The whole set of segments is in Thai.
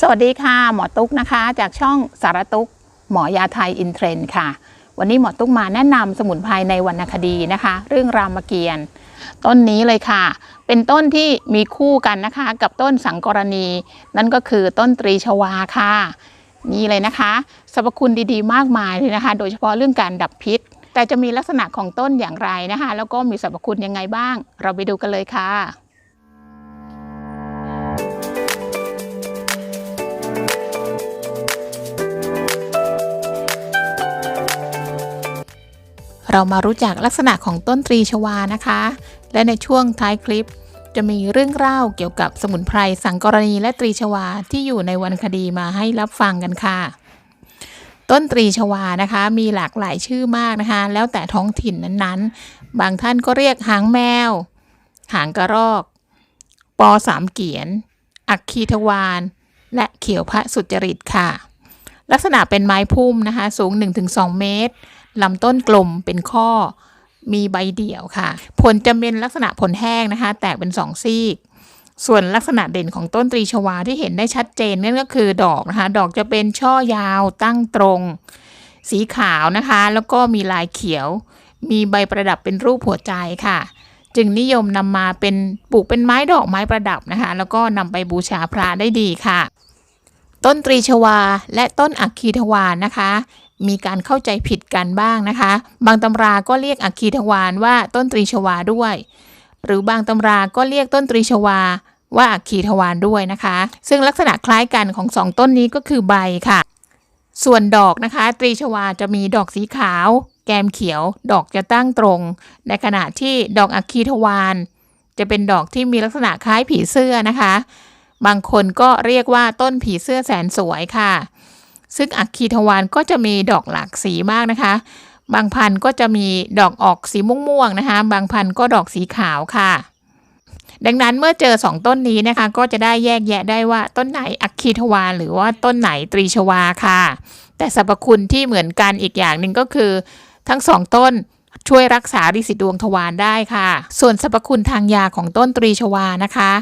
สวัสดีค่ะ หมอตุ๊กนะคะ จากช่องสารตุ๊กหมอยาไทยอินเทรนด์ค่ะ วันนี้หมอตุ๊กมาแนะนำสมุนไพรในวรรณคดีนะคะ เรื่องรามเกียรติ์ต้นนี้เลยค่ะ เป็นต้นที่มีคู่กันนะคะ กับต้นสังกรณี นั่นก็คือต้นตรีชวาค่ะ นี่เลยนะคะสรรพคุณดีๆ มากมายเลยนะคะ โดยเฉพาะเรื่องการดับพิษ แต่จะมีลักษณะของต้นอย่างไรนะคะ แล้วก็มีสรรพคุณยังไงบ้าง เราไปดูกันเลยค่ะ เรามารู้จักลักษณะของต้นตรีชวานะคะ และในช่วงท้ายคลิป จะมีเรื่องเล่าเกี่ยวกับสมุนไพรสังกรณีและตรีชวาที่อยู่ในวรรณคดีมาให้รับฟังกันค่ะ ต้นตรีชวานะคะ มีหลากหลายชื่อมากนะคะ แล้วแต่ท้องถิ่นนั้นๆ บางท่านก็เรียกหางแมว หางกระรอก ปอสามเกียน อักคีทวาน และเขียวพระสุจริตค่ะ ลักษณะเป็นไม้พุ่มนะคะ สูง 1-2 เมตร ลำต้นกลมเป็นข้อ มีใบเดี่ยวค่ะ ผลจะเป็นลักษณะผลแห้งนะคะ แตกเป็นสองซีก ส่วนลักษณะเด่นของต้นตรีชวาที่เห็นได้ชัดเจนนั่นก็คือดอกนะคะ ดอกจะเป็นช่อยาวตั้งตรง สีขาวนะคะ แล้วก็มีลายเขียว มีใบประดับเป็นรูปหัวใจค่ะ จึงนิยมนำมาเป็นปลูกเป็นไม้ดอกไม้ประดับนะคะ แล้วก็นำไปบูชาพระได้ดีค่ะต้นตรีชวาและต้นอัคคีทวานนะคะ มีการเข้าใจผิดกันบ้างนะคะ บางตำราก็เรียกอัคคีทวานว่าต้นตรีชวาด้วย หรือบางตำราก็เรียกต้นตรีชวาว่าอัคคีทวานด้วยนะคะ ซึ่งลักษณะคล้ายกันของสองต้นนี้ก็คือใบค่ะ ส่วนดอกนะคะ ตรีชวาจะมีดอกสีขาว แกมเขียว ดอกจะตั้งตรง ในขณะที่ดอกอัคคีทวานจะเป็นดอกที่มีลักษณะคล้ายผีเสื้อนะคะ บางคนก็เรียกว่าต้นผีเสื้อแสนสวยค่ะ ซึ่งอัคคีทวานก็จะมีดอกหลากสีมากนะคะ บางพันธุ์ก็จะมีดอกออกสีม่วงๆนะคะ บางพันธุ์ก็ดอกสีขาวค่ะ ดังนั้นเมื่อเจอสองต้นนี้นะคะ ก็จะได้แยกแยะได้ว่าต้นไหนอัคคีทวานหรือว่าต้นไหนตรีชวาค่ะ แต่สรรพคุณที่เหมือนกันอีกอย่างหนึ่งก็คือ ทั้งสองต้นช่วยรักษาริสิดวงทวารได้ค่ะ ส่วนสรรพคุณทางยาของต้นตรีชวานะคะ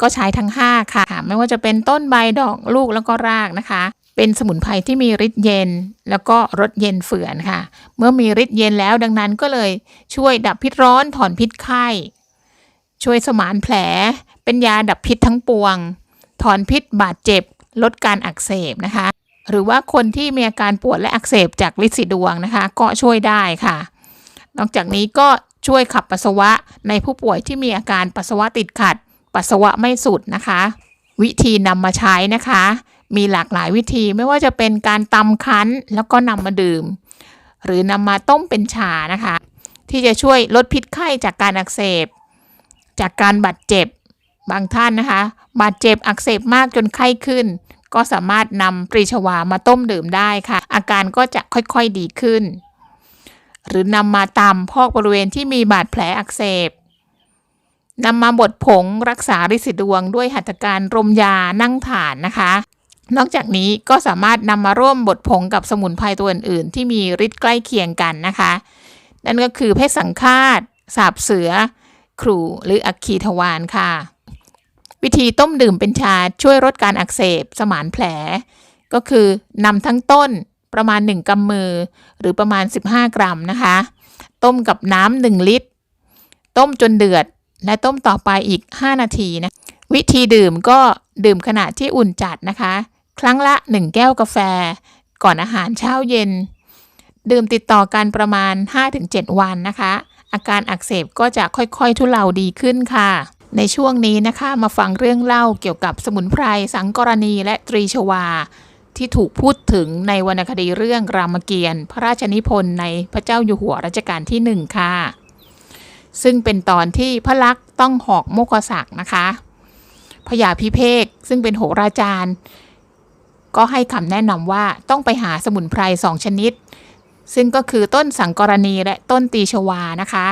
ก็ใช้ทั้ง 5 ค่ะ ไม่ว่าจะเป็นต้นใบดอกลูกแล้วก็รากนะคะ เป็นสมุนไพรที่มีฤทธิ์เย็น แล้วก็รสเย็นเฝื่อนค่ะ เมื่อมีฤทธิ์เย็นแล้วดังนั้นก็เลยช่วยดับพิษร้อนถอนพิษไข้ ช่วยสมานแผล เป็นยาดับพิษทั้งปวง ถอนพิษบาดเจ็บ ลดการอักเสบนะคะ หรือว่าคนที่มีอาการปวดและอักเสบจากฤทธิ์สีดวงนะคะ ก็ช่วยได้ค่ะ นอกจากนี้ก็ช่วยขับปัสสาวะในผู้ป่วยที่มีอาการปัสสาวะติดขัด ปัสสาวะไม่สุดนะคะ วิธีนำมาใช้นะคะ มีหลากหลายวิธีไม่ว่าจะเป็นการตำคั้นแล้วก็นำมาดื่ม หรือนำมาต้มเป็นชานะคะ ที่จะช่วยลดพิษไข้จากการอักเสบ จากการบาดเจ็บบางท่านนะคะ บาดเจ็บอักเสบมากจนไข้ขึ้น ก็สามารถนำปรีชวามาต้มดื่มได้ค่ะ อาการก็จะค่อยๆดีขึ้น หรือนำมาตำพอกบริเวณที่มีบาดแผลอักเสบนำมาบดผงรักษาริสิดวงด้วยหัตถการรมยานั่งฐานนะคะ นอกจากนี้ก็สามารถนำมาร่วมบดผงกับสมุนไพรตัวอื่นๆ ที่มีฤทธิ์ใกล้เคียงกันนะคะ นั่นก็คือเพชรสังฆาตสาบเสือครูหรืออัคคีทวานค่ะ วิธีต้มดื่มเป็นชาช่วยลดการอักเสบสมานแผล ก็คือนำทั้งต้นประมาณ 1กำมือ หรือประมาณ 15 กรัมนะคะ ต้มกับน้ำ1ลิตร ต้มจนเดือดและต้มต่อไปอีก 5 นาทีนะ วิธีดื่มก็ดื่มขณะที่อุ่นจัดนะคะ ครั้งละ 1 แก้วกาแฟ ก่อนอาหารเช้าเย็น ดื่มติดต่อกันประมาณ 5-7 วันนะคะ อาการอักเสบก็จะค่อยๆ ทุเลาดีขึ้นค่ะ ในช่วงนี้นะคะมาฟังเรื่องเล่าเกี่ยวกับสมุนไพรสังกรณีและตรีชวา ที่ถูกพูดถึงในวรรณคดีเรื่องรามเกียรติ์พระราชนิพนธ์ในพระเจ้าอยู่หัวรัชกาลที่หนึ่งค่ะ ซึ่งเป็นตอนที่พระลักษณ์ต้องหอกโมกษักนะคะพญาพิเภกซึ่งเป็นโหราจารย์ ก็ให้คำแนะนำว่าต้องไปหาสมุนไพรสองชนิด ซึ่งก็คือต้นสังกรณีและต้นตีชวานะคะ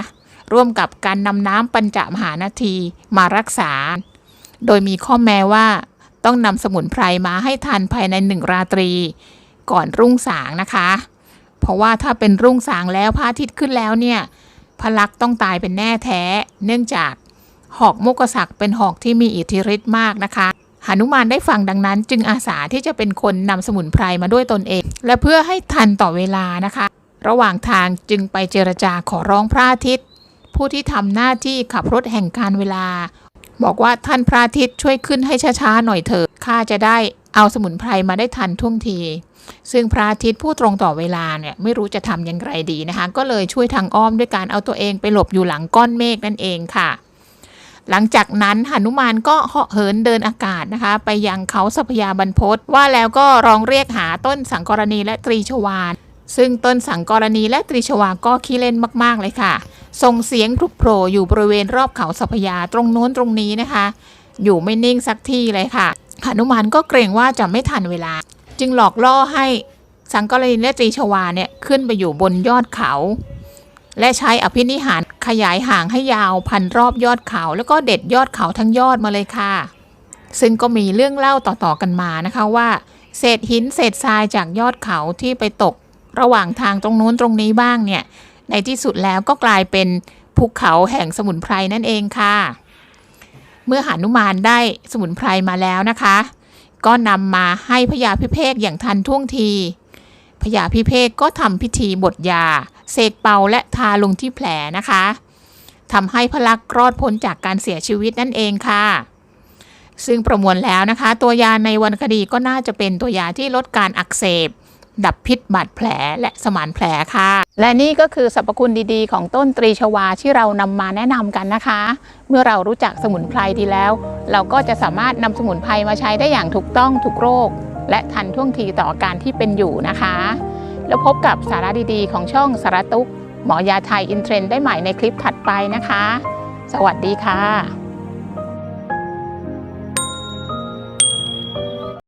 ร่วมกับการนำน้ำปัญจมหานาทีมารักษา โดยมีข้อแม้ว่าต้องนำสมุนไพรมาให้ทานภายในหนึ่งราตรี ก่อนรุ่งสางนะคะ เพราะว่าถ้าเป็นรุ่งสางแล้วพระอาทิตย์ขึ้นแล้วเนี่ยพระลักษณ์ต้องตายเป็นแน่แท้ เนื่องจากหอกมุกษักเป็นหอกที่มีอิทธิฤทธิ์มากนะคะ หนุมานได้ฟังดังนั้น จึงอาสาที่จะเป็นคนนำสมุนไพรมาด้วยตนเอง และเพื่อให้ทันต่อเวลานะคะ ระหว่างทางจึงไปเจรจาขอร้องพระอาทิตย์ ผู้ที่ทำหน้าที่ขับรถแห่งการเวลา บอกว่าท่านพระอาทิตย์ช่วยขึ้นให้ช้าๆหน่อยเถอะข้าจะได้เอาสมุนไพรมาได้ทันท่วงที ซึ่งพระอาทิตย์ผู้ตรงต่อเวลาเนี่ยไม่รู้จะทำอย่างไรดีนะคะ ก็เลยช่วยทางอ้อมด้วยการเอาตัวเองไปหลบอยู่หลังก้อนเมฆนั่นเองค่ะ หลังจากนั้นหนุมานก็เหาะเหินเดินอากาศนะคะ ไปยังเขาสัพยาบรรพตว่าแล้วก็ร้องเรียกหาต้นสังกรณีและตรีชวานซึ่งต้นสังกรณีและตรีชวาก็ขี้เล่นมาก ๆ เลยค่ะ ส่งเสียงพลุกโผล่อยู่บริเวณรอบเขาสัพยาตรงโน้นตรงนี้นะคะ อยู่ไม่นิ่งสักที่เลยค่ะหนุมานก็เกรงว่าจะไม่ทันเวลา จึงหลอกล่อให้สังกรณีและตรีชวาเนี่ยขึ้นไปอยู่บนยอดเขา และใช้อภินิหาร ขยายห่างให้ยาวพันรอบยอดเขา แล้วก็เด็ดยอดเขาทั้งยอดมาเลยค่ะ ซึ่งก็มีเรื่องเล่าต่อๆกันมานะคะว่า เศษหินเศษทรายจากยอดเขาที่ไปตก ระหว่างทางตรงนู้นตรงนี้บ้างเนี่ย ในที่สุดแล้วก็กลายเป็นภูเขาแห่งสมุนไพรนั่นเองค่ะ เมื่อหานุมานได้สมุนไพรมาแล้วนะคะ ก็นำมาให้พญาพิเภกอย่างทันท่วงที พญาพิเภกก็ทำพิธีบทยา เสกเป่าและทาลงที่แผลนะคะทำให้พระลักษ์รอดพ้นจากการเสียชีวิตนั่นเองค่ะ ซึ่งประมวลแล้วนะคะ ตัวยาในวรรณคดีก็น่าจะเป็นตัวยาที่ลดการอักเสบ ดับพิษบาดแผลและสมานแผลค่ะ และนี่ก็คือสรรพคุณดีๆ ของต้นตรีชวาที่เรานำมาแนะนำกันนะคะ เมื่อเรารู้จักสมุนไพรดีแล้ว เราก็จะสามารถนำสมุนไพรมาใช้ได้อย่างถูกต้องทุกโรค และทันท่วงทีต่อการที่เป็นอยู่นะคะ แล้วพบกับสาระดีๆ ของช่องสารตุกหมอยาไทยอินเทรนด์ได้ใหม่ในคลิปถัดไปนะคะ สวัสดีค่ะ